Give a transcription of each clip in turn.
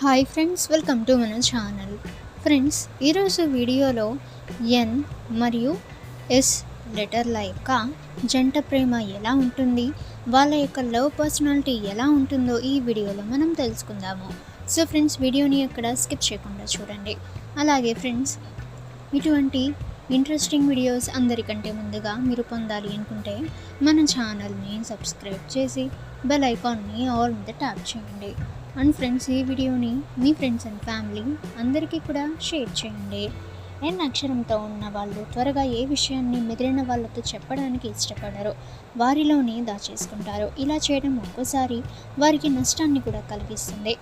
Hi friends welcome to మన channel. Friends ఈరోజు వీడియోలో ఎన్ మరియు ఎస్ లెటర్ల యొక్క జంట ప్రేమ ఎలా ఉంటుంది వాళ్ళ యొక్క లవ్ పర్సనాలిటీ ఎలా ఉంటుందో ఈ వీడియోలో మనం తెలుసుకుందాము. సో ఫ్రెండ్స్ వీడియోని ఎక్కడ స్కిప్ చేయకుండా చూడండి. అలాగే ఫ్రెండ్స్ ఇటువంటి ఇంట్రెస్టింగ్ వీడియోస్ అందరికంటే ముందుగా మీరు పొందాలి అనుకుంటే మన ఛానల్ని సబ్స్క్రైబ్ చేసి బెల్ ఐకాన్ని ఆల్ మీద ట్యాప్ చేయండి. అండ్ ఫ్రెండ్స్ ఈ వీడియోని మీ ఫ్రెండ్స్ అండ్ ఫ్యామిలీ అందరికీ కూడా షేర్ చేయండి. ఎన్ అక్షరంతో ఉన్న వాళ్ళు త్వరగా ఏ విషయాన్ని మిగిలిన వాళ్ళతో చెప్పడానికి ఇష్టపడరు వారిలోనే దాచేసుకుంటారు. ఇలా చేయడం ఒక్కోసారి వారికి నష్టాన్ని కూడా కలిగిస్తుంది.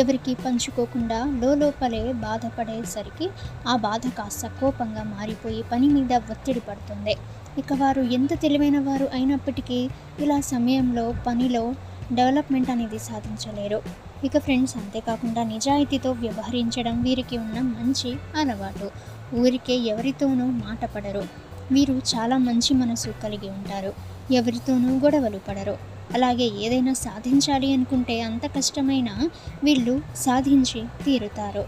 ఎవరికి పంచుకోకుండా లోపలే బాధపడేసరికి ఆ బాధ కాస్త కోపంగా మారిపోయి పని మీద ఒత్తిడి పడుతుంది. ఇక వారు ఎంత తెలివైన వారు అయినప్పటికీ ఇలా సమయంలో పనిలో డెవలప్మెంట్ అనేది సాధించలేరు. ఇక ఫ్రెండ్స్ అంతేకాకుండా నిజాయితీతో వ్యవహరించడం వీరికి ఉన్న మంచి అలవాటు. ఊరికే ఎవరితోనూ మాట పడరు. వీరు చాలా మంచి మనసు కలిగి ఉంటారు. ఎవరితోనూ గొడవలు పడరు. అలాగే ఏదైనా సాధించాలి అనుకుంటే అంత కష్టమైనా వీళ్ళు సాధించి తీరుతారు.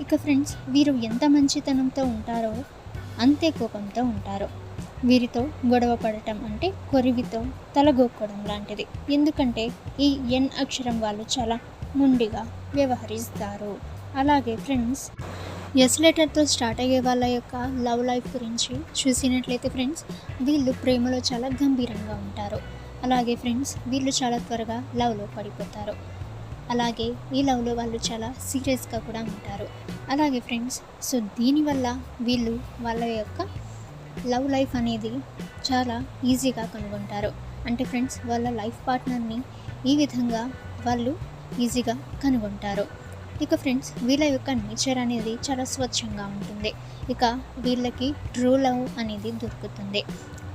ఇక ఫ్రెండ్స్ వీరు ఎంత మంచితనంతో ఉంటారో అంతే కోపంతో ఉంటారు. వీరితో గొడవ పడటం అంటే కొరివితో తలగొక్కడం లాంటిది. ఎందుకంటే ఈ ఎన్ అక్షరం వాళ్ళు చాలా ముండిగా వ్యవహరిస్తారు. అలాగే ఫ్రెండ్స్ ఎస్ లెటర్తో స్టార్ట్ అయ్యే వాళ్ళ యొక్క లవ్ లైఫ్ గురించి చూసినట్లయితే ఫ్రెండ్స్ వీళ్ళు ప్రేమలో చాలా గంభీరంగా ఉంటారు. అలాగే ఫ్రెండ్స్ వీళ్ళు చాలా త్వరగా లవ్లో పడిపోతారు. అలాగే ఈ లవ్లో వాళ్ళు చాలా సీరియస్గా కూడా ఉంటారు. అలాగే ఫ్రెండ్స్ సో దీనివల్ల వీళ్ళు వాళ్ళ యొక్క లవ్ లైఫ్ అనేది చాలా ఈజీగా కనుగొంటారు. అంటే ఫ్రెండ్స్ వాళ్ళ లైఫ్ పార్ట్నర్ని ఈ విధంగా వాళ్ళు ఈజీగా కనుగొంటారు. ఇక ఫ్రెండ్స్ వీళ్ళ యొక్క నేచర్ అనేది చాలా స్వచ్ఛంగా ఉంటుంది. ఇక వీళ్ళకి ట్రూ లవ్ అనేది దొరుకుతుంది.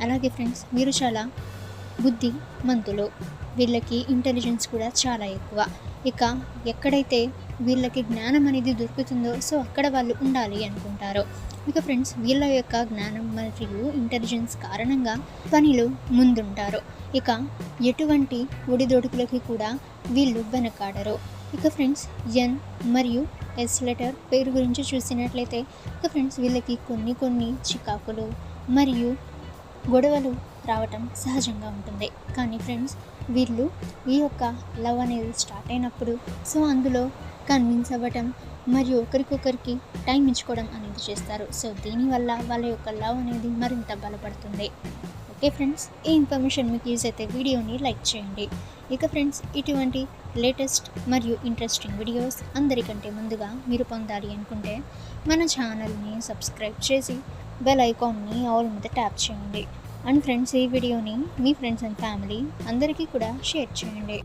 అలాగే ఫ్రెండ్స్ మీరు చాలా బుద్ధి మంతులు వీళ్ళకి ఇంటెలిజెన్స్ కూడా చాలా ఎక్కువ. ఇక ఎక్కడైతే వీళ్ళకి జ్ఞానం అనేది దొరుకుతుందో సో అక్కడ వాళ్ళు ఉండాలి అనుకుంటారు. ఇక ఫ్రెండ్స్ వీళ్ళ యొక్క జ్ఞానం మరియు ఇంటెలిజెన్స్ కారణంగా పనిలో ముందుంటారు. ఇక ఎటువంటి ఒడిదొడుకులకి కూడా వీళ్ళు వెనకాడరు. ఇక ఫ్రెండ్స్ ఎన్ మరియు ఎస్ లెటర్ పేరు గురించి చూసినట్లయితే ఇక ఫ్రెండ్స్ వీళ్ళకి కొన్ని కొన్ని చికాకులు మరియు గొడవలు రావటం సహజంగా ఉంటుంది. కానీ ఫ్రెండ్స్ వీళ్ళు ఈ యొక్క లవ్ అనేది స్టార్ట్ అయినప్పుడు సో అందులో కన్విన్స్ అవ్వటం మరియు ఒకరికొకరికి టైం ఇచ్చుకోవడం అనేది చేస్తారు. సో దీనివల్ల వాళ్ళ యొక్క లవ్ అనేది మరింత బలపడుతుంది. ఓకే ఫ్రెండ్స్ ఈ ఇన్ఫర్మేషన్ మీకు యూజ్ అయితే వీడియోని లైక్ చేయండి. ఇక ఫ్రెండ్స్ ఇటువంటి లేటెస్ట్ మరియు ఇంట్రెస్టింగ్ వీడియోస్ అందరికంటే ముందుగా మీరు పొందాలి అనుకుంటే మన ఛానల్ని సబ్స్క్రైబ్ చేసి బెల్ ఐకాన్ని ఆల్ మీద ట్యాప్ చేయండి. అండ్ ఫ్రెండ్స్ ఈ వీడియోని మీ ఫ్రెండ్స్ అండ్ ఫ్యామిలీ అందరికీ కూడా షేర్ చేయండి.